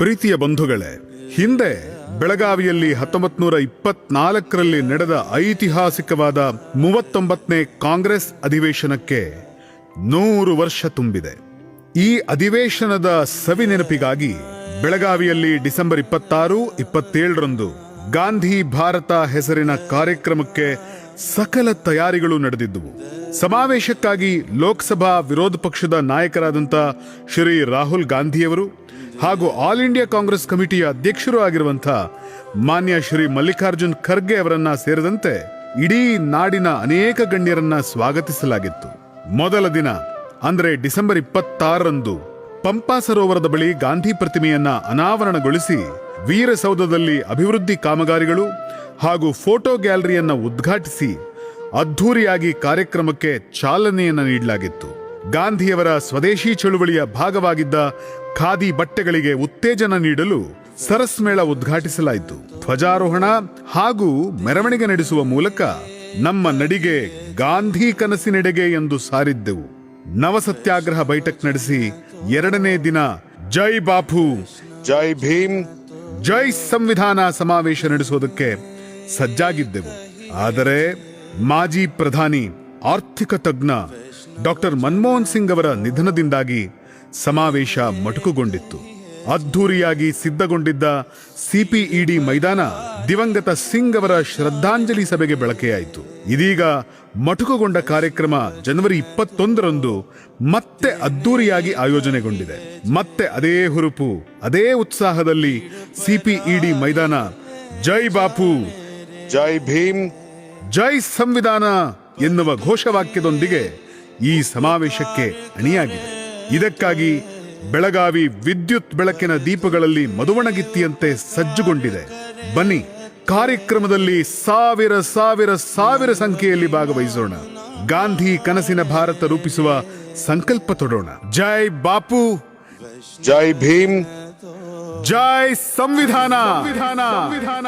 ಪ್ರೀತಿಯ ಬಂಧುಗಳೇ, ಹಿಂದೆ ಬೆಳಗಾವಿಯಲ್ಲಿ ಹತ್ತೊಂಬತ್ ನೂರ ಇಪ್ಪತ್ನಾಲ್ಕರಲ್ಲಿ ನಡೆದ ಐತಿಹಾಸಿಕವಾದ ಮೂವತ್ತೊಂಬತ್ತನೇ ಕಾಂಗ್ರೆಸ್ ಅಧಿವೇಶನಕ್ಕೆ ನೂರು ವರ್ಷ ತುಂಬಿದೆ. ಈ ಅಧಿವೇಶನದ ಸವಿ ನೆನಪಿಗಾಗಿ ಬೆಳಗಾವಿಯಲ್ಲಿ ಡಿಸೆಂಬರ್ ಇಪ್ಪತ್ತಾರು, ಇಪ್ಪತ್ತೇಳರಂದು ಗಾಂಧಿ ಭಾರತ ಹೆಸರಿನ ಕಾರ್ಯಕ್ರಮಕ್ಕೆ ಸಕಲ ತಯಾರಿಗಳು ನಡೆದಿದ್ದುವು. ಸಮಾವೇಶಕ್ಕಾಗಿ ಲೋಕಸಭಾ ವಿರೋಧ ಪಕ್ಷದ ನಾಯಕರಾದಂಥ ಶ್ರೀ ರಾಹುಲ್ ಗಾಂಧಿಯವರು ಹಾಗೂ ಆಲ್ ಇಂಡಿಯಾ ಕಾಂಗ್ರೆಸ್ ಕಮಿಟಿಯ ಅಧ್ಯಕ್ಷರು ಆಗಿರುವಂಥ ಮಾನ್ಯ ಶ್ರೀ ಮಲ್ಲಿಕಾರ್ಜುನ್ ಖರ್ಗೆ ಅವರನ್ನ ಸೇರಿದಂತೆ ಇಡೀ ನಾಡಿನ ಅನೇಕ ಗಣ್ಯರನ್ನ ಸ್ವಾಗತಿಸಲಾಗಿತ್ತು. ಮೊದಲ ದಿನ, ಅಂದರೆ ಡಿಸೆಂಬರ್ ಇಪ್ಪತ್ತಾರರಂದು, ಪಂಪಾ ಸರೋವರದ ಬಳಿ ಗಾಂಧಿ ಪ್ರತಿಮೆಯನ್ನ ಅನಾವರಣಗೊಳಿಸಿ ವೀರಸೌಧದಲ್ಲಿ ಅಭಿವೃದ್ಧಿ ಕಾಮಗಾರಿಗಳು ಹಾಗೂ ಫೋಟೋ ಗ್ಯಾಲರಿಯನ್ನ ಉದ್ಘಾಟಿಸಿ ಅದ್ಧೂರಿಯಾಗಿ ಕಾರ್ಯಕ್ರಮಕ್ಕೆ ಚಾಲನೆಯನ್ನು ನೀಡಲಾಗಿತ್ತು. ಗಾಂಧಿಯವರ ಸ್ವದೇಶಿ ಚಳುವಳಿಯ ಭಾಗವಾಗಿದ್ದ ಖಾದಿ ಬಟ್ಟೆಗಳಿಗೆ ಉತ್ತೇಜನ ನೀಡಲು ಸರಸ್ ಮೇಳ ಉದ್ಘಾಟಿಸಲಾಯಿತು. ಧ್ವಜಾರೋಹಣ ಹಾಗೂ ಮೆರವಣಿಗೆ ನಡೆಸುವ ಮೂಲಕ ನಮ್ಮ ನಡಿಗೆ ಗಾಂಧಿ ಕನಸಿನೆಡೆಗೆ ಎಂದು ಸಾರಿದ್ದೆವು. ನವಸತ್ಯಾಗ್ರಹ ಬೈಠಕ್ ನಡೆಸಿ ಎರಡನೇ ದಿನ ಜೈ ಬಾಪು ಜೈ ಭೀಮ್. ಜೈ ಸಂವಿಧಾನ ಸಮಾವೇಶ ನಡೆಸುವುದಕ್ಕೆ ಸಜ್ಜಾಗಿದ್ದೆವು. ಆದರೆ ಮಾಜಿ ಪ್ರಧಾನಿ, ಆರ್ಥಿಕ ತಜ್ಞ ಡಾಕ್ಟರ್ ಮನಮೋಹನ್ ಸಿಂಗ್ ಅವರ ನಿಧನದಿಂದಾಗಿ ಸಮಾವೇಶ ಮೊಟಕುಗೊಂಡಿತ್ತು. ಅದ್ಧೂರಿಯಾಗಿ ಸಿದ್ಧಗೊಂಡಿದ್ದ ಸಿಪಿಇಡಿ ಮೈದಾನ ದಿವಂಗತ ಸಿಂಗ್ ಅವರ ಶ್ರದ್ಧಾಂಜಲಿ ಸಭೆಗೆ ಬಳಕೆಯಾಯಿತು. ಇದೀಗ ಮೊಟಕುಗೊಂಡ ಕಾರ್ಯಕ್ರಮ ಜನವರಿ ಇಪ್ಪತ್ತೊಂದರಂದು ಮತ್ತೆ ಅದ್ದೂರಿಯಾಗಿ ಆಯೋಜನೆಗೊಂಡಿದೆ. ಮತ್ತೆ ಅದೇ ಹುರುಪು, ಅದೇ ಉತ್ಸಾಹದಲ್ಲಿ ಸಿಪಿಇಡಿ ಮೈದಾನ. ಜೈ ಬಾಪು. ಜೈ ಭೀಮ್. ಜೈ ಸಂವಿಧಾನ ಎನ್ನುವ ಘೋಷವಾಕ್ಯದೊಂದಿಗೆ ಈ ಸಮಾವೇಶಕ್ಕೆ ಅಣಿಯಾಗಿದೆ. ಇದಕ್ಕಾಗಿ ಬೆಳಗಾವಿ ವಿದ್ಯುತ್ ಬೆಳಕಿನ ದೀಪಗಳಲ್ಲಿ ಮದುವಣಗಿತ್ತಿಯಂತೆ ಸಜ್ಜುಗೊಂಡಿದೆ. ಬನ್ನಿ ಕಾರ್ಯಕ್ರಮದಲ್ಲಿ ಸಾವಿರ ಸಾವಿರ ಸಾವಿರ ಸಂಖ್ಯೆಯಲ್ಲಿ ಭಾಗವಹಿಸೋಣ. ಗಾಂಧಿ ಕನಸಿನ ಭಾರತ ರೂಪಿಸುವ ಸಂಕಲ್ಪ ತೊಡೋಣ. ಜೈ ಬಾಪು! ಜೈ ಭೀಮ್! ಜೈ ಸಂವಿಧಾನ! ಸಂವಿಧಾನ!